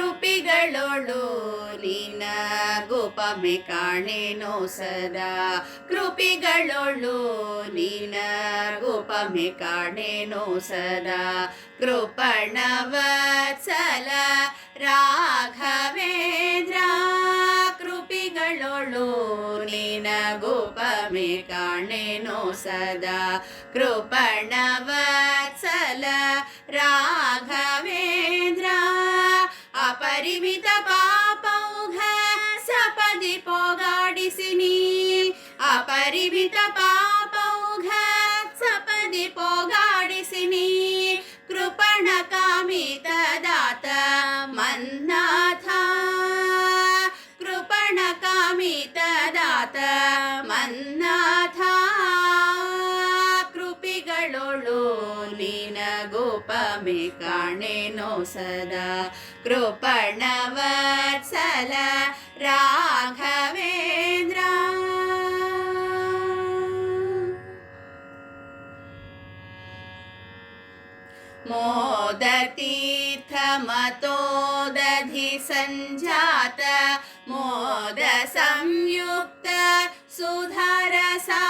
ಕೃಪಿಗಳೊಳು ನಿನ ಗೋಪಮೆ ಕಾಣೆನೋ ಸದಾ. ಕೃಪಿಗಳೊಳು ನಿನ ಗೋಪಮೆ ಕಾಣೆನೋ ಸದಾ. ಕೃಪಣವತ್ಸಲ ರಾಘವೇಂದ್ರ. ಕೃಪಿಗಳೊಳು ನಿನ ಗೋಪಮೆ ಕಾಣೆನೋ ಸದಾ. ಕೃಪಣವತ್ಸಲ ರಾಘವೇಂದ್ರ ಅಪರಿಮಿತ ಪಾಪೌಘ ಸಪದಿ ಪೋಗಾಡಿಸಿನಿ ಅಪರಿಮಿತ ಪಾಪೌಘ ಸಪದಿ ಪೋಗಾಡಿಸಿನಿ गोपमेकाणेनो सदा कृपणवत्सल राघवेन्द्र। मोदतीर्थमतो दधि सञ्जात मोदसंयुक्त सुधरसा।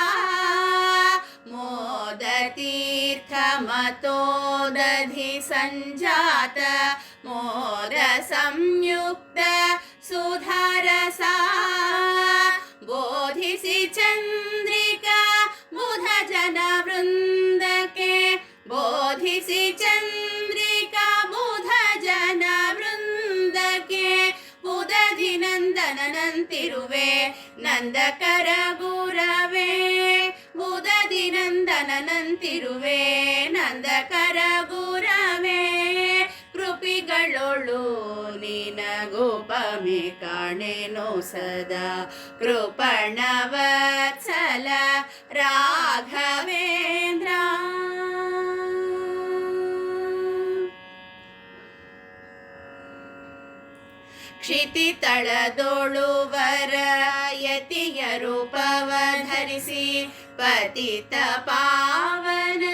मोदतीर्थमतोदधि सञ्जात मोदसंयुक्त सुधारसा। बोधिसि चन्द्रिका बुधजनवृन्दके बोधिसि चन्द्रिका बुधजनवृन्दके बुधधि नन्दननन्तिरुवे नन्दकरगुरवे। ಬುಧಧಿ ನಂದನಂತಿರುವೆ ನಂದಕರ ಗುರವೇ, ಕೃಪಿಗಳೊಳು ನಿನ ಗೋಪಮೆ ಕಾಣೆನೋ ಸದಾ. ಕೃಪಣವತ್ಸಲ ರಾಘವೇಂದ್ರ. ಕ್ಷಿತಿ ತಳದೊಳುವರ ಯತಿಯ ರೂಪವ ಧರಿಸಿ ಪತಿತ ಪಾವನ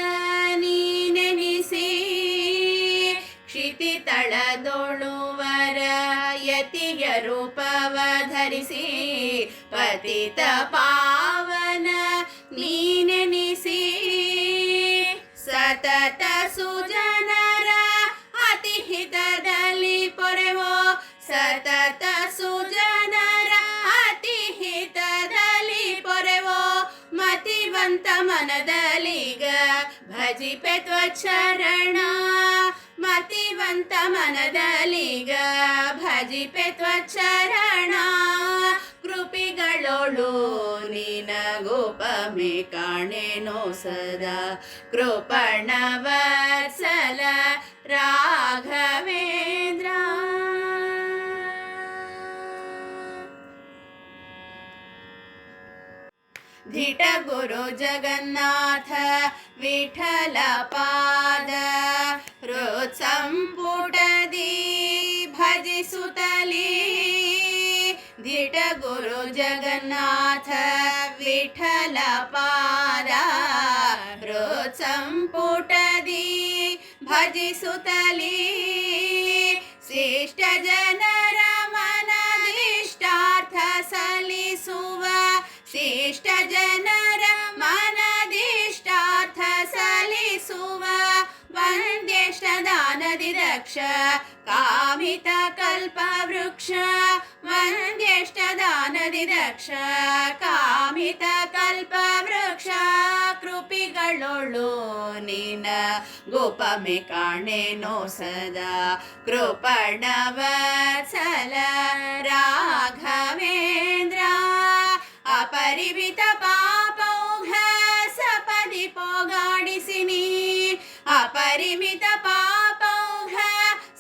ನೀನೆನಿಸಿ, ಕ್ಷಿತಿ ತಳದೊಳುವರ ಯತಿಯ ರೂಪವ ಧರಿಸಿ, ಪತಿತ ಪಾವನ ನೀನೆನಿಸಿ, ಸತತ ಸುಜನರ ಅತಿ ಹಿತದಲ್ಲಿ ಪೊರೆವೋ, ಸತತ ಮತಿವಂತ ಮನದಲ್ಲಿಗ ಭಜಿಪೆ ತ್ವಚರಣ ಮತಿವಂತ ಮನದಲ್ಲಿಗ ಭಜಿಪೆ ತ್ವಚರಣ ಕೃಪಿಗಳೊಳು ನಿನ ಗೋಪಮೆ ಕಾಣೆನೋ ಸದಾ ಕೃಪಣವತ್ಸಲ ರಾಘವೇಂದ್ರ गुरु जगन्नाथ विठलपाद रोत्सम्पुटदी भजिसुतली गुरु जगन्नाथ विठलपाद रोत्सम्पुटदी भजिसुतली श्रेष्ठजन ಶಿಷ್ಟ ಜನರ ಮನದಿಷ್ಟಾರ್ಥ ಸಲಿಸುವ ವಂದ್ಯಷ್ಟ ದಾನದಿ ದಕ್ಷ ಕಾಮಿತ ಕಲ್ಪ ವೃಕ್ಷ ವಂದೇಷ್ಟ ದಾನದಿ ದಕ್ಷ ಕಾಮಿತ ಕಲ್ಪ ವೃಕ್ಷ, ಕೃಪಿಗಳೊಳು ನಿನ ಗೋಪಮೆ ಕಾಣೆನೋ ಸದಾ. ಕೃಪಣವತ್ಸಲ ರಾಘವೇಂದ್ರ. ಅಪರಿಮಿತ ಪಾಪೌಘ ಸಪದಿ ಪೋಗಾಡಿಸಿನಿ ಅಪರಿಮಿತ ಪಾಪೌಘ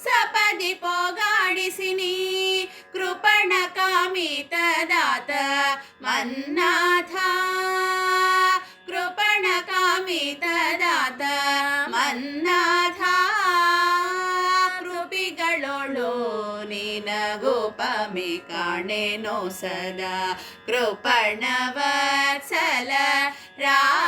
ಸಪದಿ ಪೋಗಾಡಿಸಿನಿ ಕೃಪಣ ಕಾಮಿತ ದಾತ ಮನ್ನಾಥ ನಿನ ಗೋಪಮೆ ಕಾಣೆನೋ ಸದಾ ಕೃಪಣವತ್ಸಲ. ರಾಘವೇಂದ್ರ